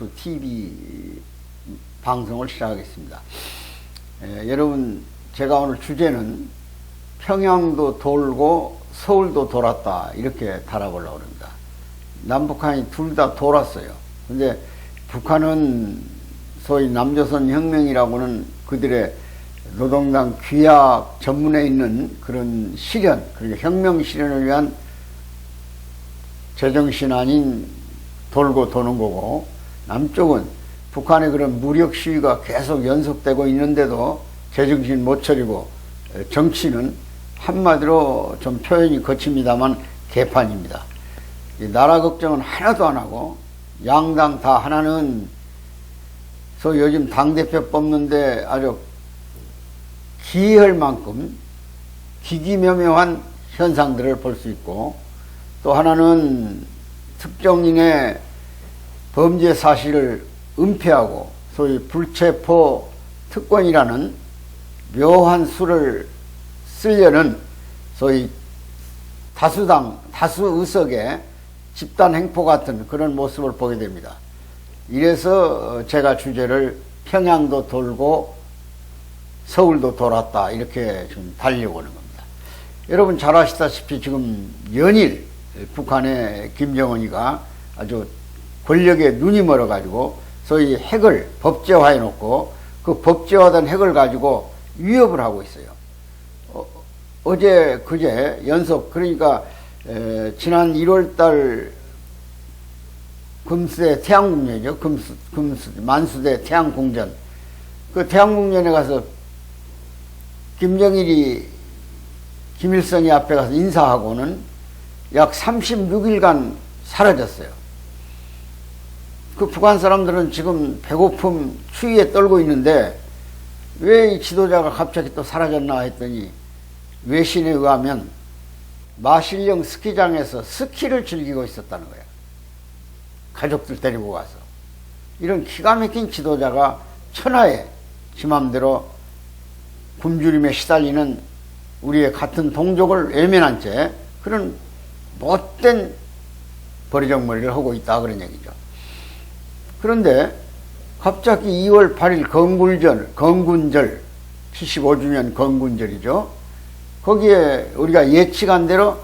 설용수 TV 방송을 시작하겠습니다. 에, 여러분, 제가 오늘 주제는 평양도 돌고 서울도 돌았다. 이렇게 달아보려고 합니다. 남북한이 둘 다 돌았어요. 근데 북한은 소위 남조선 혁명이라고는 그들의 노동당 귀약 전문에 있는 그런 실현, 그리고 혁명 실현을 위한 제정신 아닌 돌고 도는 거고, 남쪽은 북한의 그런 무력 시위가 계속 연속되고 있는데도 제정신 못 차리고 정치는 한마디로 좀 표현이 거칩니다만 개판입니다. 나라 걱정은 하나도 안 하고 양당 다 하나는 소 요즘 당대표 뽑는데 아주 기이할 만큼 기기묘묘한 현상들을 볼 수 있고 또 하나는 특정인의 범죄 사실을 은폐하고 소위 불체포 특권이라는 묘한 수를 쓰려는 소위 다수당, 다수 의석의 집단 행포 같은 그런 모습을 보게 됩니다. 이래서 제가 주제를 평양도 돌고 서울도 돌았다 이렇게 좀 달려고 하는 겁니다. 여러분 잘 아시다시피 지금 연일 북한의 김정은이가 아주 권력에 눈이 멀어가지고 소위 핵을 법제화해 놓고 그 법제화된 핵을 가지고 위협을 하고 있어요. 어, 제 그제 연속 그러니까 에, 지난 1월달 금수대 태양궁전이죠. 금수, 금수 만수대 태양궁전. 그 태양궁전에 가서 김정일이 김일성이 앞에 가서 인사하고는 약 36일간 사라졌어요. 그 북한 사람들은 지금 배고픔 추위에 떨고 있는데 왜 이 지도자가 갑자기 또 사라졌나 했더니 외신에 의하면 마실령 스키장에서 스키를 즐기고 있었다는 거야. 가족들 데리고 가서. 이런 기가 막힌 지도자가 천하에 지 맘대로 굶주림에 시달리는 우리의 같은 동족을 외면한 채 그런 못된 버리정머리를 하고 있다 그런 얘기죠. 그런데 갑자기 2월 8일 건굴절, 건군절, 75주년 건군절이죠. 거기에 우리가 예측한 대로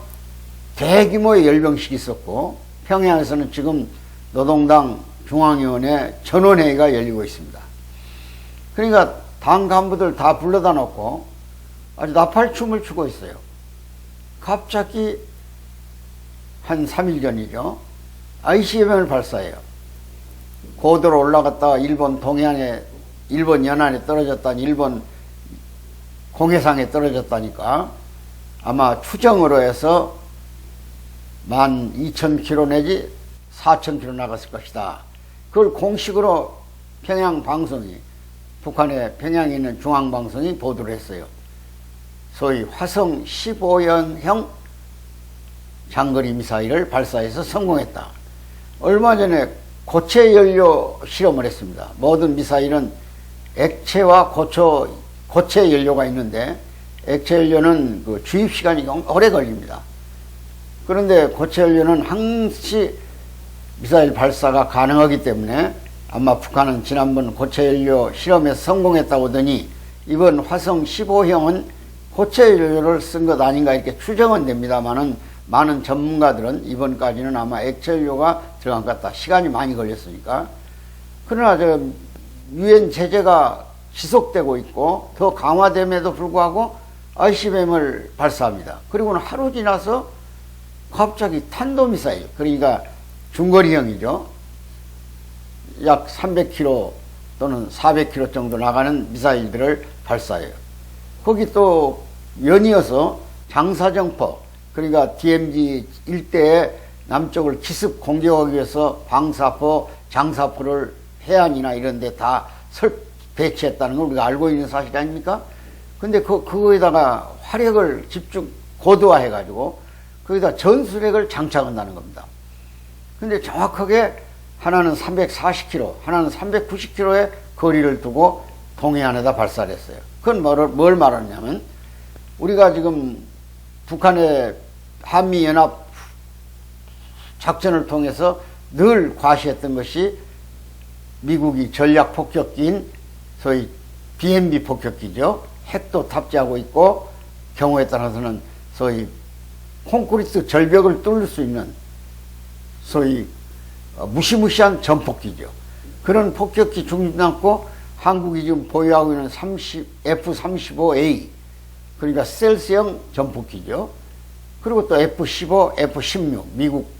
대규모의 열병식이 있었고 평양에서는 지금 노동당 중앙위원회 전원회의가 열리고 있습니다. 그러니까 당 간부들 다 불러다 놓고 아주 나팔춤을 추고 있어요. 갑자기 한 3일 전이죠. ICBM을 발사해요. 고도로 올라갔다가 일본 동해안에, 일본 연안에 떨어졌다니 일본 공해상에 떨어졌다니까 아마 추정으로 해서 만 2,000km 내지 4,000km 나갔을 것이다. 그걸 공식으로 평양 방송이, 북한의 평양에 있는 중앙 방송이 보도를 했어요. 소위 화성 15연형 장거리 미사일을 발사해서 성공했다. 얼마 전에 고체 연료 실험을 했습니다. 모든 미사일은 액체와 고초, 고체 연료가 있는데 액체 연료는 그 주입 시간이 오래 걸립니다. 그런데 고체 연료는 항시 미사일 발사가 가능하기 때문에 아마 북한은 지난번 고체 연료 실험에 성공했다고 하더니 이번 화성 15형은 고체 연료를 쓴 것 아닌가 이렇게 추정은 됩니다만은 많은 전문가들은 이번까지는 아마 액체 연료가 들어간 것 같다. 시간이 많이 걸렸으니까. 그러나 저 유엔 제재가 지속되고 있고 더 강화됨에도 불구하고 ICBM을 발사합니다. 그리고는 하루 지나서 갑자기 탄도미사일, 그러니까 중거리형이죠. 약 300km 또는 400km 정도 나가는 미사일들을 발사해요. 거기 또 연이어서 장사정포, 그러니까 DMZ 일대에 남쪽을 기습 공격하기 위해서 방사포, 장사포를 해안이나 이런 데다 배치했다는 걸 우리가 알고 있는 사실 아닙니까? 근데 그, 그거에다가 화력을 집중 고도화해가지고 거기다 전술핵을 장착한다는 겁니다. 근데 정확하게 하나는 340km, 하나는 390km의 거리를 두고 동해안에다 발사를 했어요. 그건 뭘, 뭘 말하냐면 우리가 지금 북한의 한미연합 작전을 통해서 늘 과시했던 것이 미국이 전략 폭격기인 소위 BMB 폭격기죠. 핵도 탑재하고 있고 경우에 따라서는 소위 콘크리트 절벽을 뚫을 수 있는 소위 어, 무시무시한 전폭기죠. 그런 폭격기 중심 남고 한국이 지금 보유하고 있는 30, F-35A 그러니까 셀스형 전폭기죠. 그리고 또 F-15, F-16 미국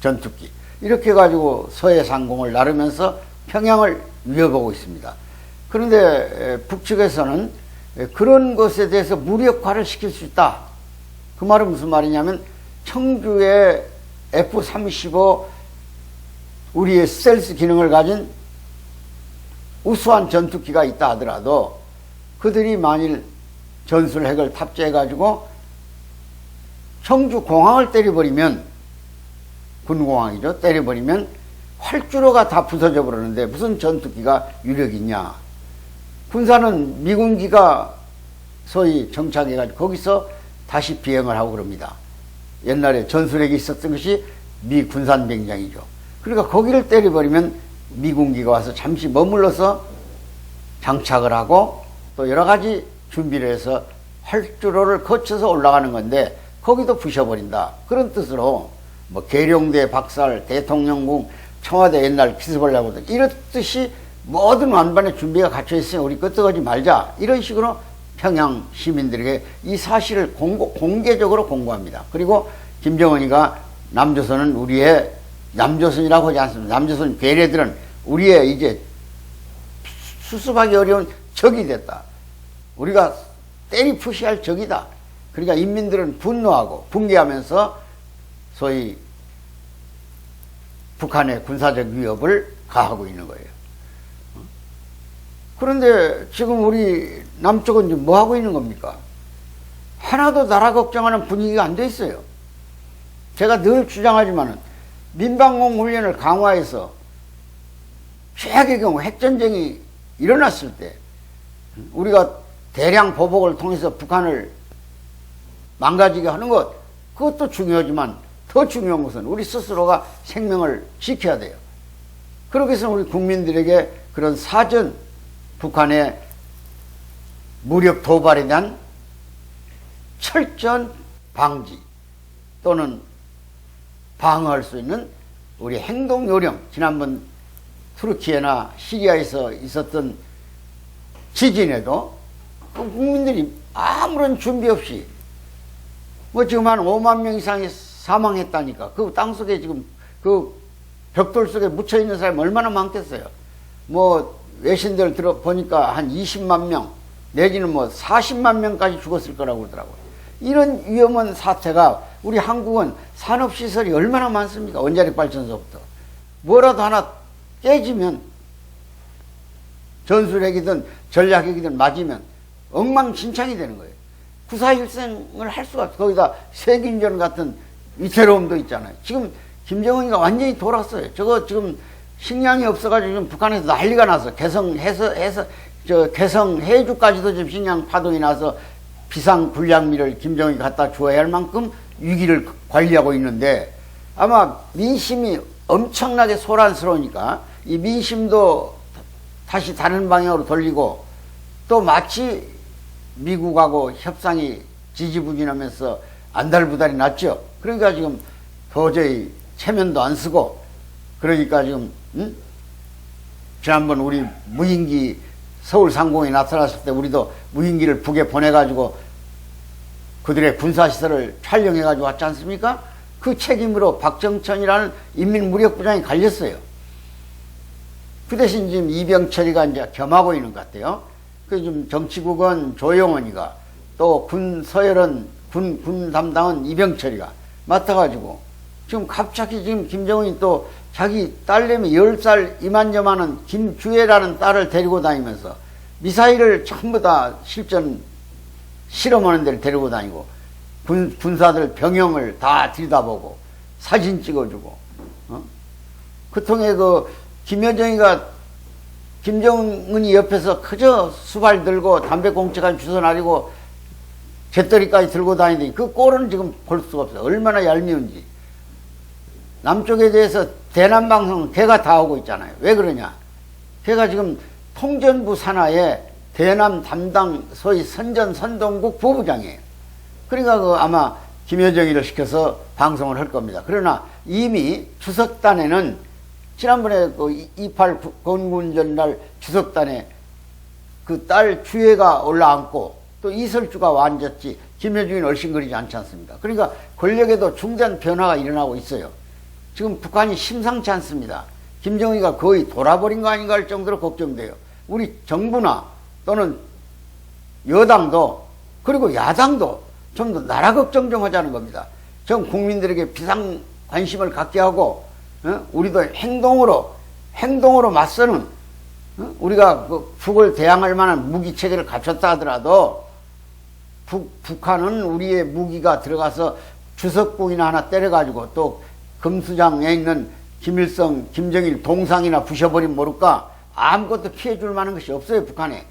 전투기 이렇게 가지고 서해 상공을 나르면서 평양을 위협하고 있습니다. 그런데 에, 북측에서는 에, 그런 것에 대해서 무력화를 시킬 수 있다. 그 말은 무슨 말이냐면 청주의 F-35 우리의 셀스 기능을 가진 우수한 전투기가 있다 하더라도 그들이 만일 전술 핵을 탑재해 가지고 청주 공항을 때려버리면 군공항이죠. 때려버리면 활주로가 다 부서져 버리는데 무슨 전투기가 유력이 있냐. 군사는 미군기가 소위 정착해가지고 거기서 다시 비행을 하고 그럽니다. 옛날에 전술핵이 있었던 것이 미 군산 병장이죠. 그러니까 거기를 때려버리면 미군기가 와서 잠시 머물러서 장착을 하고 또 여러 가지 준비를 해서 활주로를 거쳐서 올라가는 건데 거기도 부셔버린다. 그런 뜻으로 뭐 계룡대 박살, 대통령궁, 청와대 옛날 기습하려고 이렇듯이 모든 완반의 준비가 갖춰 있으니 우리 끄떡하지 말자. 이런 식으로 평양 시민들에게 이 사실을 공고, 공개적으로 공고합니다. 그리고 김정은이가 남조선은 우리의 남조선이라고 하지 않습니다. 남조선 괴뢰들은 우리의 이제 수습하기 어려운 적이 됐다. 우리가 때리 푸시할 적이다. 그러니까 인민들은 분노하고 붕괴하면서 소위 북한의 군사적 위협을 가하고 있는 거예요. 그런데 지금 우리 남쪽은 지금 뭐 하고 있는 겁니까? 하나도 나라 걱정하는 분위기가 안 돼 있어요. 제가 늘 주장하지만은 민방공 훈련을 강화해서 최악의 경우 핵전쟁이 일어났을 때 우리가 대량 보복을 통해서 북한을 망가지게 하는 것 그것도 중요하지만 더 중요한 것은 우리 스스로가 생명을 지켜야 돼요. 그렇게 해서 우리 국민들에게 그런 사전 북한의 무력 도발에 대한 철저한 방지 또는 방어할 수 있는 우리 행동 요령 지난번 투르키예나 시리아에서 있었던 지진에도 그 국민들이 아무런 준비 없이 뭐 지금 한 5만 명 이상이 사망했다니까. 그 땅 속에 지금 그 벽돌 속에 묻혀 있는 사람이 얼마나 많겠어요. 뭐 외신들 들어 보니까 한 20만 명 내지는 뭐 40만 명까지 죽었을 거라고 그러더라고요. 이런 위험한 사태가 우리 한국은 산업 시설이 얼마나 많습니까? 원자력 발전소부터. 뭐라도 하나 깨지면 전술핵이든 전략핵이든 맞으면 엉망진창이 되는 거예요. 구사일생을 할 수가 없어. 거기다 세균전 같은 위태로움도 있잖아요. 지금 김정은이가 완전히 돌았어요. 저거 지금 식량이 없어가지고 지금 북한에서 난리가 나서 개성 해서 해서 저 개성 해주까지도 지금 식량 파동이 나서 비상 군량미를 김정은이 갖다 주어야 할 만큼 위기를 관리하고 있는데 아마 민심이 엄청나게 소란스러우니까 이 민심도 다시 다른 방향으로 돌리고 또 마치 미국하고 협상이 지지부진하면서 안달부달이 났죠. 그러니까 지금 도저히 체면도 안 쓰고 그러니까 지금 응? 지난번 우리 무인기 서울 상공에 나타났을 때 우리도 무인기를 북에 보내가지고 그들의 군사시설을 촬영해가지고 왔지 않습니까? 그 책임으로 박정천이라는 인민무력부장이 갈렸어요. 그 대신 지금 이병철이가 이제 겸하고 있는 것 같아요. 그좀 정치국은 조영원이가 또 군 서열은 군, 군 담당은 이병철이가 맡아가지고 지금 갑자기 지금 김정은이 또 자기 딸내미 10살 이만저만은 김주애라는 딸을 데리고 다니면서 미사일을 전부 다 실전 실험하는 데를 데리고 다니고 군, 군사들 병영을 다 들여다보고 사진 찍어주고 어? 그 통에 그 김여정이가 김정은이 옆에서 그저 수발 들고 담배 공책한 주소 나리고 재떨이까지 들고 다니더니 그 꼴은 지금 볼 수가 없어. 얼마나 얄미운지. 남쪽에 대해서 대남방송은 걔가 다 하고 있잖아요. 왜 그러냐? 걔가 지금 통전부 산하의 대남 담당 소위 선전 선동국 부부장이에요. 그러니까 그 아마 김여정이를 시켜서 방송을 할 겁니다. 그러나 이미 추석단에는 지난번에 그28 건군전날 추석단에 그 딸 주혜가 올라앉고 또 이설주가 완졌지 김여중이 얼씬거리지 않지 않습니까? 그러니까 권력에도 중대한 변화가 일어나고 있어요. 지금 북한이 심상치 않습니다. 김정희가 거의 돌아버린 거 아닌가 할 정도로 걱정돼요. 우리 정부나 또는 여당도 그리고 야당도 좀 더 나라 걱정 좀 하자는 겁니다. 전 국민들에게 비상 관심을 갖게 하고 어? 우리도 행동으로 행동으로 맞서는 어? 우리가 그 북을 대항할 만한 무기 체계를 갖췄다 하더라도 북, 북한은 우리의 무기가 들어가서 주석궁이나 하나 때려가지고 또 금수장에 있는 김일성, 김정일 동상이나 부셔버리면 모를까 아무것도 피해줄 만한 것이 없어요 북한에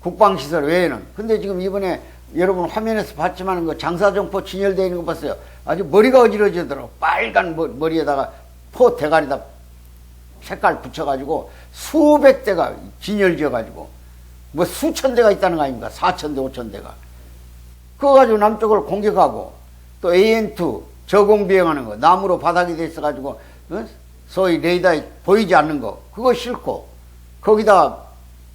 국방시설 외에는 근데 지금 이번에 여러분 화면에서 봤지만 그 장사정포 진열되어 있는 거 봤어요 아주 머리가 어지러지더라고 빨간 머- 머리에다가 포 대가리다 색깔 붙여가지고 수백 대가 진열지어가지고 뭐 수천 대가 있다는 거 아닙니까? 사천 대, 오천 대가. 그거 가지고 남쪽을 공격하고 또 AN2 저공 비행하는 거 나무로 바닥이 돼 있어가지고 어? 소위 레이더에 보이지 않는 거 그거 싫고 거기다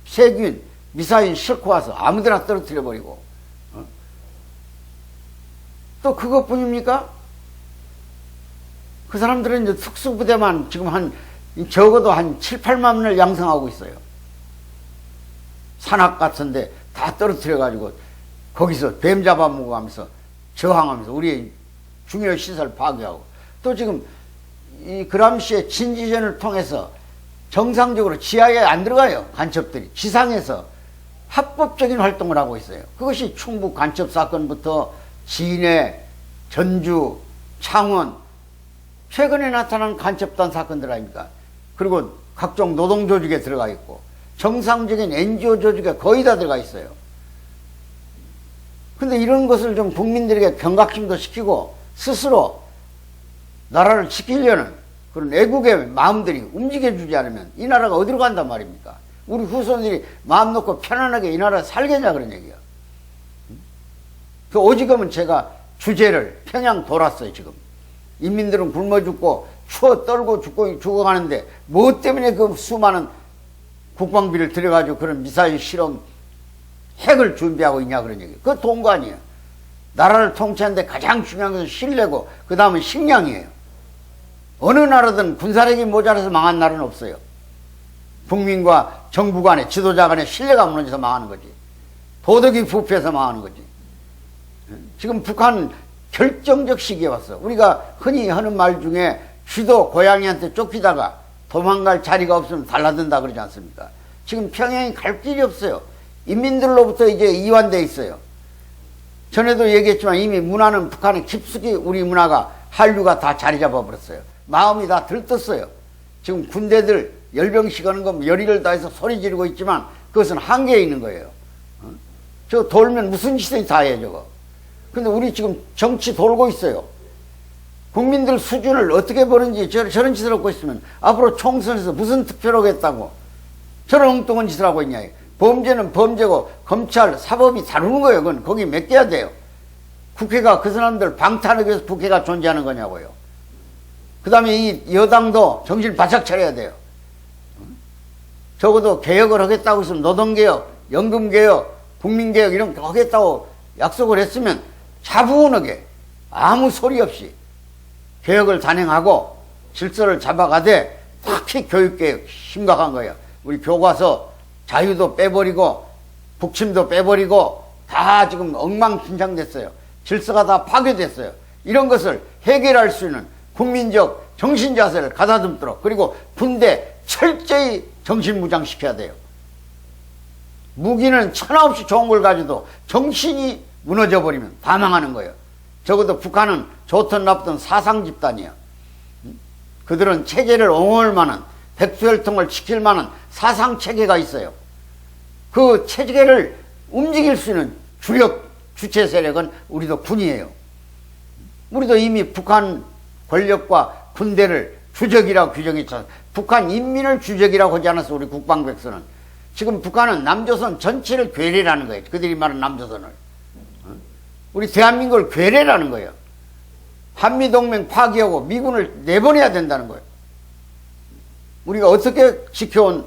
세균 미사일 싣고 와서 아무데나 떨어뜨려 버리고 어? 또 그것뿐입니까? 그 사람들은 이제 특수부대만 지금 한 적어도 한 7, 8만을 양성하고 있어요. 산악 같은데 다 떨어뜨려 가지고 거기서 뱀 잡아먹어가면서 저항하면서 우리의 중요 시설 파괴하고 또 지금 이 그람시의 진지전을 통해서 정상적으로 지하에 안 들어가요 간첩들이 지상에서 합법적인 활동을 하고 있어요 그것이 충북 간첩 사건부터 진해 전주 창원 최근에 나타난 간첩단 사건들 아닙니까 그리고 각종 노동 조직에 들어가 있고 정상적인 NGO 조직에 거의 다 들어가 있어요. 근데 이런 것을 좀 국민들에게 경각심도 시키고 스스로 나라를 지키려는 그런 애국의 마음들이 움직여주지 않으면 이 나라가 어디로 간단 말입니까? 우리 후손들이 마음 놓고 편안하게 이 나라에 살겠냐 그런 얘기야. 그 오지금은 제가 주제를 평양 돌았어요 지금. 인민들은 굶어 죽고 추워 떨고 죽고 죽어가는데 뭐 때문에 그 수많은 국방비를 들여가지고 그런 미사일 실험 핵을 준비하고 있냐 그런 얘기. 돈거 아니에요. 나라를 통치하는데 가장 중요한 것은 신뢰고 그 다음은 식량이에요. 어느 나라든 군사력이 모자라서 망한 나라는 없어요. 국민과 정부 간의 지도자 간의 신뢰가 무너져서 망하는 거지. 도덕이 부패해서 망하는 거지. 지금 북한 결정적 시기에 왔어. 우리가 흔히 하는 말 중에 쥐도 고양이한테 쫓기다가 도망갈 자리가 없으면 달라든다 그러지 않습니까? 지금 평양이 갈 길이 없어요. 인민들로부터 이제 이완돼 있어요. 전에도 얘기했지만 이미 문화는 북한에 깊숙이 우리 문화가 한류가 다 자리 잡아버렸어요. 마음이 다 들떴어요. 지금 군대들 열병식 하는 거 열의를 다해서 소리 지르고 있지만 그것은 한계에 있는 거예요. 어? 저 돌면 무슨 짓을 다 해, 저거. 근데 우리 지금 정치 돌고 있어요. 국민들 수준을 어떻게 보는지 저, 저런 짓을 하고 있으면 앞으로 총선에서 무슨 투표를 하겠다고 저런 엉뚱한 짓을 하고 있냐. 범죄는 범죄고 검찰, 사법이 다루는 거예요. 그건 거기 맡겨야 돼요. 국회가 그 사람들 방탄하기 위해서 국회가 존재하는 거냐고요. 그 다음에 이 여당도 정신 바짝 차려야 돼요. 적어도 개혁을 하겠다고 했으면 노동개혁, 연금개혁, 국민개혁 이런 거 하겠다고 약속을 했으면 차분하게 아무 소리 없이 개혁을 단행하고 질서를 잡아가되 특히 교육개혁 심각한 거예요. 우리 교과서 자유도 빼버리고 북침도 빼버리고 다 지금 엉망진창됐어요. 질서가 다 파괴됐어요. 이런 것을 해결할 수 있는 국민적 정신 자세를 가다듬도록 그리고 군대 철저히 정신 무장시켜야 돼요. 무기는 천하 없이 좋은 걸 가지도 정신이 무너져 버리면 다 망하는 거예요. 적어도 북한은 좋든 나쁘든 사상 집단이야. 그들은 체제를 옹호할 만한 백두혈통을 지킬 만한 사상 체계가 있어요. 그 체계를 움직일 수 있는 주력 주체 세력은 우리도 군이에요. 우리도 이미 북한 권력과 군대를 주적이라고 규정했잖아. 북한 인민을 주적이라고 하지 않았어, 우리 국방백서는. 지금 북한은 남조선 전체를 괴뢰라는 거예요. 그들이 말하는 남조선을. 어? 우리 대한민국을 괴뢰라는 거예요. 한미동맹 파기하고 미군을 내보내야 된다는 거예요. 우리가 어떻게 지켜온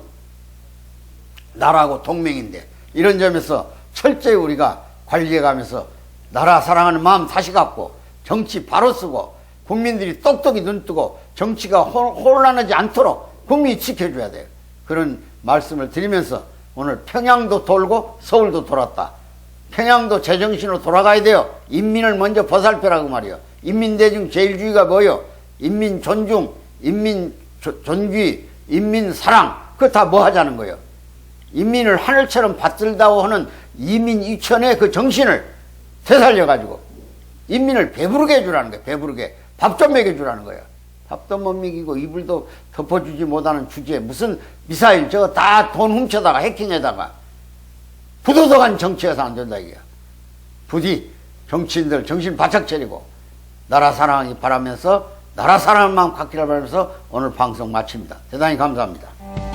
나라하고 동맹인데 이런 점에서 철저히 우리가 관리해가면서 나라 사랑하는 마음 다시 갖고 정치 바로 쓰고 국민들이 똑똑히 눈뜨고 정치가 혼- 혼란하지 않도록 국민이 지켜줘야 돼요. 그런 말씀을 드리면서 오늘 평양도 돌고 서울도 돌았다. 평양도 제정신으로 돌아가야 돼요. 인민을 먼저 보살펴라고 말이요. 인민대중 제일주의가 뭐요? 인민 존중, 인민 조- 존귀, 인민 사랑. 그거 다 뭐 하자는 거예요? 인민을 하늘처럼 받들다고 하는 이민 이천의 그 정신을 되살려가지고 인민을 배부르게 해주라는 거예요. 배부르게. 밥 좀 먹여주라는 거예요. 밥도 못 먹이고 이불도 덮어주지 못하는 주제에 무슨 미사일 저거 다 돈 훔쳐다가 해킹에다가 부도덕한 정치해서 안 된다 이게. 부디 정치인들 정신 바짝 차리고 나라 사랑하기 바라면서 나라 마음 갖기를 바라면서 오늘 방송 마칩니다. 대단히 감사합니다.